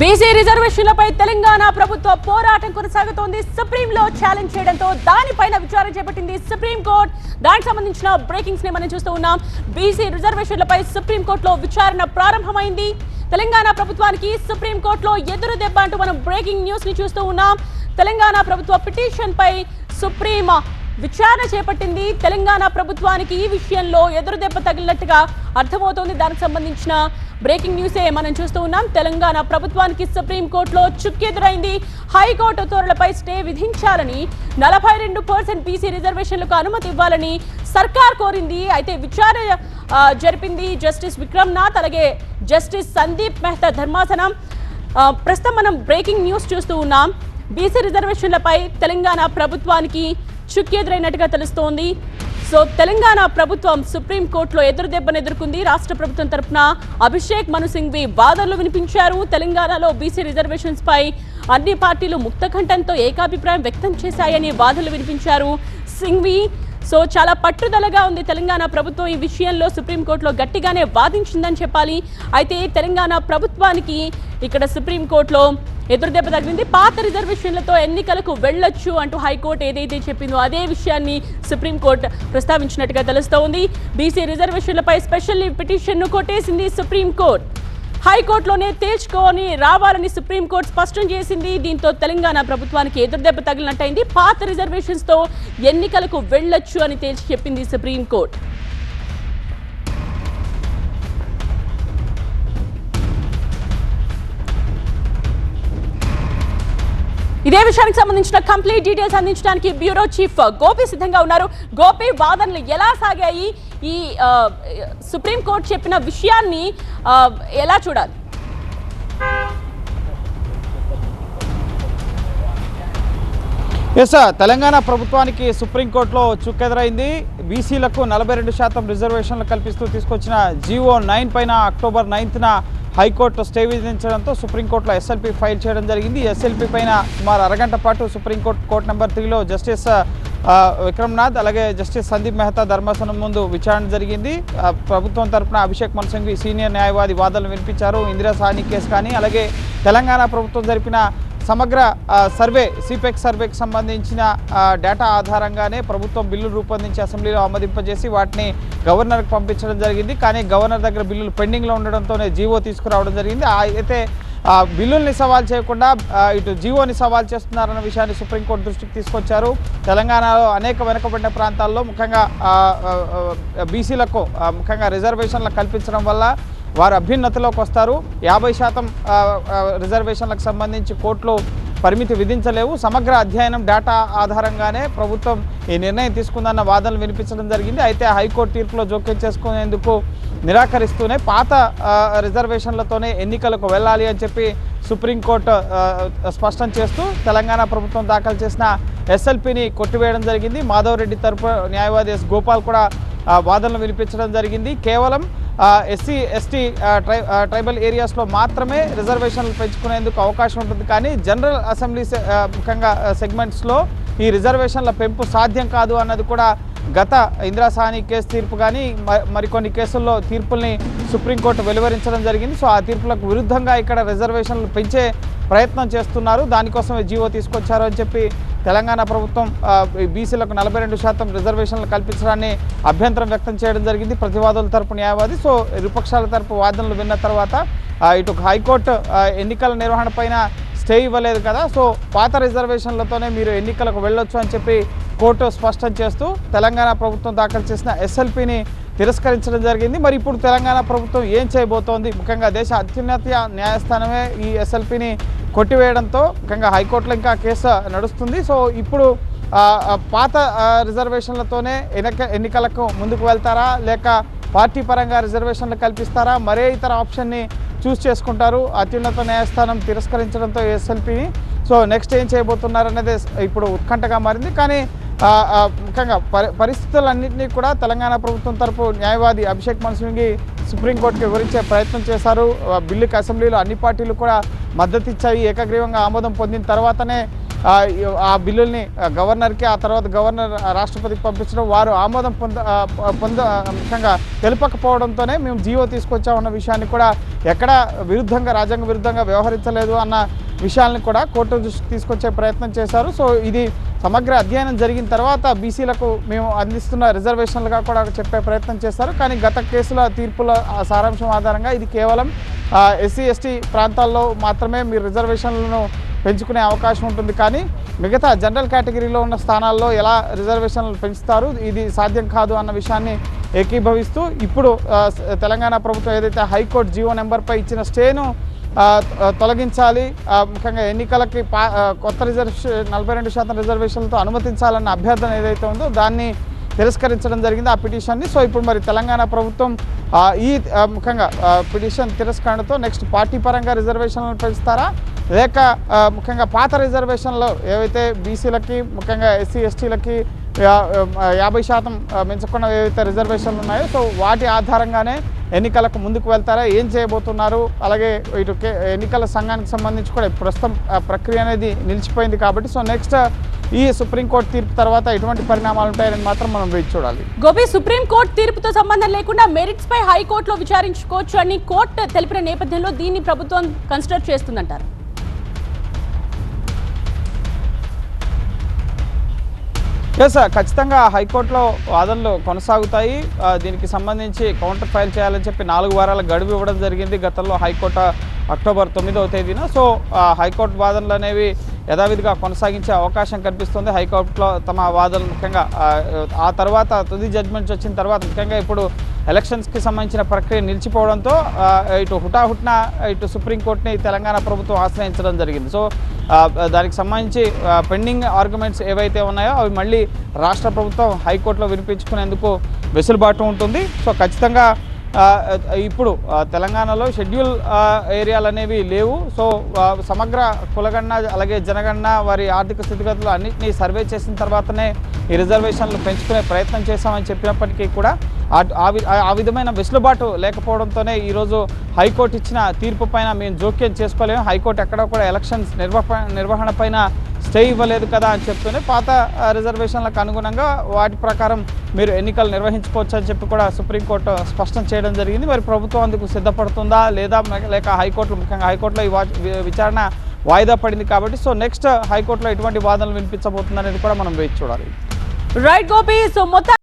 BC రిజర్వేషన్లపై Telangana ప్రభుత్వ పోరాటం కొనసాగుతోంది. సుప్రీంలో ఛాలెంజ్ చేయడంతో దానిపైన విచారణ చేపట్టింది సుప్రీం కోర్టు దానికి సంబంధించిన బ్రేకింగ్స్ని మనం చూస్తూ ఉన్నాం. బీసీ రిజర్వేషన్లపై సుప్రీం కోర్టులో విచారణ ప్రారంభమైంది. తెలంగాణ ప్రభుత్వానికి సుప్రీం కోర్టులో ఎదురు దెబ్బ అంటూ మనం బ్రేకింగ్ న్యూస్ని చూస్తూ ఉన్నాం. తెలంగాణ ప్రభుత్వ పిటిషన్ పై సుప్రీం విచారణ చేపట్టింది. తెలంగాణ ప్రభుత్వానికి ఈ విషయంలో ఎదురుదెబ్బ తగిలినట్టుగా అర్థమవుతోంది. దానికి సంబంధించిన బ్రేకింగ్ న్యూసే మనం చూస్తూ ఉన్నాం. తెలంగాణ ప్రభుత్వానికి సుప్రీంకోర్టులో చుక్కెదురైంది. హైకోర్టు ఉత్తర్వులపై స్టే విధించాలని నలభై రెండు పర్సెంట్ బీసీ రిజర్వేషన్లకు అనుమతి ఇవ్వాలని సర్కార్ కోరింది. అయితే విచారణ జరిపింది జస్టిస్ విక్రమ్నాథ్ అలాగే జస్టిస్ సందీప్ మెహతా ధర్మాసనం. ప్రస్తుతం మనం బ్రేకింగ్ న్యూస్ చూస్తూ ఉన్నాం. బీసీ రిజర్వేషన్లపై తెలంగాణ ప్రభుత్వానికి చుక్కెదురైనట్టుగా తెలుస్తోంది. సో తెలంగాణ ప్రభుత్వం సుప్రీంకోర్టులో ఎదురు దెబ్బను ఎదుర్కొంది. రాష్ట్ర ప్రభుత్వం తరపున అభిషేక్ మను సింఘ్వి వాదనలు వినిపించారు. తెలంగాణలో బీసీ రిజర్వేషన్స్ పై అన్ని పార్టీలు ముక్తకంఠంతో ఏకాభిప్రాయం వ్యక్తం చేశాయని వాదనలు వినిపించారు సింఘ్వి. సో చాలా పట్టుదలగా ఉంది తెలంగాణ ప్రభుత్వం ఈ విషయంలో. సుప్రీంకోర్టులో గట్టిగానే వాదించిందని చెప్పాలి. అయితే తెలంగాణ ప్రభుత్వానికి ఇక్కడ సుప్రీంకోర్టులో ఎదురుదెబ్బ తగిలింది. పాత రిజర్వేషన్లతో ఎన్నికలకు వెళ్ళొచ్చు అంటూ హైకోర్టు ఏదైతే చెప్పిందో అదే విషయాన్ని సుప్రీంకోర్టు ప్రస్తావించినట్టుగా తెలుస్తోంది. బీసీ రిజర్వేషన్లపై స్పెషల్ పిటిషన్ను కొట్టేసింది సుప్రీంకోర్టు. హైకోర్టులోనే తేల్చుకొని రావాలని సుప్రీంకోర్టు స్పష్టం చేసింది. దీంతో తెలంగాణ ప్రభుత్వానికి ఎదురుదెబ్బ తగిలినట్టయింది. పాత రిజర్వేషన్స్తో ఎన్నికలకు వెళ్ళొచ్చు అని తేల్చి చెప్పింది సుప్రీంకోర్టు. ఇదే విషయానికి సంబంధించిన కంప్లీట్ డీటెయిల్స్ అందించడానికి బ్యూరో చీఫ్ గోపి సిద్ధంగా ఉన్నారు. గోపి వాదనలు ఎలా సాగాయి? ఈ సుప్రీంకోర్టు చెప్పిన విషయాన్ని ఎలా చూడాలి? ఎస్ తెలంగాణ ప్రభుత్వానికి సుప్రీంకోర్టులో చుక్కెదురైంది. బీసీలకు నలభై రెండు శాతం రిజర్వేషన్లు కల్పిస్తూ తీసుకొచ్చిన జీవో నైన్ పైన అక్టోబర్ నైన్త్న హైకోర్టు స్టే విధించడంతో సుప్రీంకోర్టులో ఎస్ఎల్పి ఫైల్ చేయడం జరిగింది. ఎస్ఎల్పి పైన సుమారు అరగంట పాటు సుప్రీంకోర్టు కోర్టు నెంబర్ త్రీలో జస్టిస్ విక్రమ్నాథ్ అలాగే జస్టిస్ సందీప్ మెహతా ధర్మాసనం ముందు విచారణ జరిగింది. ప్రభుత్వం తరపున అభిషేక్ మన్సింఘ్వి సీనియర్ న్యాయవాది వాదనలు వినిపించారు. ఇందిరా సాహ్ని కేసు కానీ అలాగే తెలంగాణ ప్రభుత్వం జరిపిన సమగ్ర సర్వే సిపెక్ సర్వేకి సంబంధించిన డేటా ఆధారంగానే ప్రభుత్వం బిల్లులు రూపొందించి అసెంబ్లీలో ఆమోదింపజేసి వాటిని గవర్నర్కి పంపించడం జరిగింది. కానీ గవర్నర్ దగ్గర బిల్లులు పెండింగ్లో ఉండడంతోనే జీవో తీసుకురావడం జరిగింది. ఆ, అయితే బిల్లుల్ని సవాల్ చేయకుండా ఇటు జీవోని సవాల్ చేస్తున్నారన్న విషయాన్ని సుప్రీంకోర్టు దృష్టికి తీసుకొచ్చారు. తెలంగాణలో అనేక వెనుకబడిన ప్రాంతాల్లో ముఖ్యంగా బీసీలకు ముఖ్యంగా రిజర్వేషన్లు కల్పించడం వల్ల వారు అభ్యున్నతిలోకి వస్తారు. యాభై శాతం రిజర్వేషన్లకు సంబంధించి కోర్టులో పరిమితి విధించలేవు. సమగ్ర అధ్యయనం డేటా ఆధారంగానే ప్రభుత్వం ఈ నిర్ణయం తీసుకుందన్న వాదనలు వినిపించడం జరిగింది. అయితే హైకోర్టు తీర్పులో జోక్యం చేసుకునేందుకు నిరాకరిస్తూనే పాత రిజర్వేషన్లతోనే ఎన్నికలకు వెళ్ళాలి అని చెప్పి సుప్రీంకోర్టు స్పష్టం చేస్తూ తెలంగాణ ప్రభుత్వం దాఖలు చేసిన ఎస్ఎల్పిని కొట్టివేయడం జరిగింది. మాధవ్ రెడ్డి తరపు న్యాయవాది ఎస్ గోపాల్ కూడా వాదనలు వినిపించడం జరిగింది. కేవలం ఎస్సీ ఎస్టీ ట్రై ట్రైబల్ ఏరియాస్లో మాత్రమే రిజర్వేషన్లు పెంచుకునేందుకు అవకాశం ఉంటుంది. కానీ జనరల్ అసెంబ్లీ ముఖ్యంగా సెగ్మెంట్స్లో ఈ రిజర్వేషన్ల పెంపు సాధ్యం కాదు అన్నది కూడా గత ఇందిరా కేసు తీర్పు కానీ మరికొన్ని కేసుల్లో తీర్పుల్ని సుప్రీంకోర్టు వెలువరించడం జరిగింది. సో ఆ తీర్పులకు విరుద్ధంగా ఇక్కడ రిజర్వేషన్లు పెంచే ప్రయత్నం చేస్తున్నారు. దానికోసమే జీవో తీసుకొచ్చారు అని చెప్పి తెలంగాణ ప్రభుత్వం బీసీలకు నలభై రెండు శాతం రిజర్వేషన్లు కల్పించడాన్ని అభ్యంతరం వ్యక్తం చేయడం జరిగింది. ప్రతివాదుల తరపు న్యాయవాది. సో విపక్షాల తరపు వాదనలు విన్న తర్వాత ఇటు హైకోర్టు ఎన్నికల నిర్వహణ పైన స్టే ఇవ్వలేదు కదా. సో పాత రిజర్వేషన్లతోనే మీరు ఎన్నికలకు వెళ్ళొచ్చు అని చెప్పి కోర్టు స్పష్టం చేస్తూ తెలంగాణ ప్రభుత్వం దాఖలు చేసిన ఎస్ఎల్పిని తిరస్కరించడం జరిగింది. మరి ఇప్పుడు తెలంగాణ ప్రభుత్వం ఏం చేయబోతోంది? ముఖ్యంగా దేశ అత్యున్నత న్యాయస్థానమే ఈ ఎస్ఎల్పిని కొట్టివేయడంతో ముఖ్యంగా హైకోర్టులో ఇంకా కేసు నడుస్తుంది. సో ఇప్పుడు పాత రిజర్వేషన్లతోనే ఎన్నిక ఎన్నికలకు ముందుకు వెళ్తారా? లేక పార్టీ పరంగా రిజర్వేషన్లు కల్పిస్తారా? మరే ఇతర ఆప్షన్ని చూస్ చేసుకుంటారు? అత్యున్నత న్యాయస్థానం తిరస్కరించడంతో ఎస్ఎల్పిని. సో నెక్స్ట్ ఏం చేయబోతున్నారు అనేది ఇప్పుడు ఉత్కంఠగా మారింది. కానీ ముఖ్యంగా పరి పరిస్థితులన్నింటినీ కూడా తెలంగాణ ప్రభుత్వం తరపు న్యాయవాది అభిషేక్ మన్సింగి సుప్రీంకోర్టుకి వివరించే ప్రయత్నం చేశారు. బిల్లుకి అసెంబ్లీలో అన్ని పార్టీలు కూడా మద్దతు ఇచ్చాయి ఏకగ్రీవంగా ఆమోదం పొందిన తర్వాతనే ఆ, బిల్లుల్ని గవర్నర్కి ఆ తర్వాత గవర్నర్ రాష్ట్రపతికి పంపించడం వారు ఆమోదం పొంద పొంద ముఖ్యంగా తెలపకపోవడంతోనే మేము జీవో తీసుకొచ్చామన్న విషయాన్ని కూడా ఎక్కడా విరుద్ధంగా రాజ్యాంగ విరుద్ధంగా వ్యవహరించలేదు అన్న విషయాల్ని కూడా కోర్టు దృష్టికి తీసుకొచ్చే ప్రయత్నం చేశారు. సో ఇది సమగ్ర అధ్యయనం జరిగిన తర్వాత బీసీలకు మేము అందిస్తున్న రిజర్వేషన్లుగా కూడా చెప్పే ప్రయత్నం చేస్తారు కానీ గత కేసుల తీర్పుల సారాంశం ఆధారంగా ఇది కేవలం ఎస్సీ ఎస్టీ ప్రాంతాల్లో మాత్రమే మీరు రిజర్వేషన్లను పెంచుకునే అవకాశం ఉంటుంది. కానీ మిగతా జనరల్ కేటగిరీలో ఉన్న స్థానాల్లో ఎలా రిజర్వేషన్లు పెంచుతారు ఇది సాధ్యం కాదు అన్న విషయాన్ని ఏకీభవిస్తూ ఇప్పుడు తెలంగాణ ప్రభుత్వం ఏదైతే హైకోర్టు జీవో నెంబర్పై ఇచ్చిన స్టేను తొలగించాలి. ముఖ్యంగా ఎన్నికలకి పా కొత్త రిజర్వేషన్ నలభై రెండు శాతం రిజర్వేషన్లతో అనుమతించాలన్న అభ్యర్థన ఏదైతే ఉందో దాన్ని తిరస్కరించడం జరిగింది ఆ పిటిషన్ని. సో ఇప్పుడు మరి తెలంగాణ ప్రభుత్వం ఈ ముఖ్యంగా పిటిషన్ తిరస్కరణతో నెక్స్ట్ పార్టీ పరంగా రిజర్వేషన్లను పెంచుతారా? లేక ముఖ్యంగా పాత రిజర్వేషన్లో ఏవైతే బీసీలకి ముఖ్యంగా ఎస్సీ ఎస్టీలకి యాభై శాతం మించకుండా ఏవైతే రిజర్వేషన్లు ఉన్నాయో సో వాటి ఆధారంగానే ఎన్నికలకు ముందుకు వెళ్తారా ఏం చేయబోతున్నారు అలాగే ఇటు ఎన్నికల సంఘానికి సంబంధించి కూడా ప్రస్తుతం ప్రక్రియ అనేది నిలిచిపోయింది కాబట్టి సో నెక్స్ట్ ఈ సుప్రీంకోర్టు తీర్పు తర్వాత ఎటువంటి పరిణామాలు ఉంటాయని మాత్రం మనం వేచి చూడాలి. గోపి సుప్రీంకోర్టు తీర్పుతో సంబంధం లేకుండా మెరిట్స్ పై హైకోర్టులో విచారించుకోవచ్చు అని కోర్టు తెలిపిన నేపథ్యంలో దీన్ని ప్రభుత్వం కన్సిడర్ చేస్తుందంటారు. ఎస్ ఖచ్చితంగా హైకోర్టులో వాదనలు కొనసాగుతాయి. దీనికి సంబంధించి కౌంటర్ ఫైల్ చేయాలని చెప్పి నాలుగు వారాల గడువు ఇవ్వడం జరిగింది. గతంలో హైకోర్టు అక్టోబర్ తొమ్మిదవ తేదీన. సో హైకోర్టు వాదనలు అనేవి యథావిధిగా కొనసాగించే అవకాశం కనిపిస్తుంది. హైకోర్టులో తమ వాదనలు ముఖ్యంగా ఆ, తర్వాత తుది జడ్జిమెంట్స్ వచ్చిన తర్వాత ముఖ్యంగా ఇప్పుడు ఎలక్షన్స్కి సంబంధించిన ప్రక్రియ నిలిచిపోవడంతో ఇటు హుటాహుట్న ఇటు సుప్రీంకోర్టుని తెలంగాణ ప్రభుత్వం ఆశ్రయించడం జరిగింది. సో దానికి సంబంధించి పెండింగ్ ఆర్గ్యుమెంట్స్ ఏవైతే ఉన్నాయో అవి మళ్ళీ రాష్ట్ర ప్రభుత్వం హైకోర్టులో వినిపించుకునేందుకు వెసులుబాటు ఉంటుంది. సో ఖచ్చితంగా ఇప్పుడు తెలంగాణలో షెడ్యూల్ ఏరియాలు అనేవి లేవు. సో సమగ్ర కులగణన అలాగే జనగణన వారి ఆర్థిక స్థితిగతులు అన్నింటినీ సర్వే చేసిన తర్వాతనే ఈ రిజర్వేషన్లు పెంచుకునే ప్రయత్నం చేశామని చెప్పినప్పటికీ కూడా ఆ- ఆ ఆ విధమైన వెసులుబాటు లేకపోవడంతోనే ఈరోజు హైకోర్టు ఇచ్చిన తీర్పు పైన మేము జోక్యం చేసుకోలేము. హైకోర్టు ఎక్కడ కూడా ఎలక్షన్స్ నిర్వహ నిర్వహణ పైన స్టే ఇవ్వలేదు కదా అని చెప్తూనే పాత రిజర్వేషన్లకు అనుగుణంగా వాటి ప్రకారం మీరు ఎన్నికలు నిర్వహించుకోవచ్చు అని చెప్పి కూడా సుప్రీంకోర్టు స్పష్టం చేయడం జరిగింది. మరి ప్రభుత్వం అందుకు సిద్ధపడుతుందా లేదా లేక హైకోర్టులో ముఖ్యంగా హైకోర్టులో ఈ విచారణ వాయిదా పడింది కాబట్టి సో నెక్స్ట్ హైకోర్టులో ఎటువంటి వాదనలు వినిపించబోతుంది అనేది కూడా మనం వేచి చూడాలి. రైట్ గోపి సో మొత్తం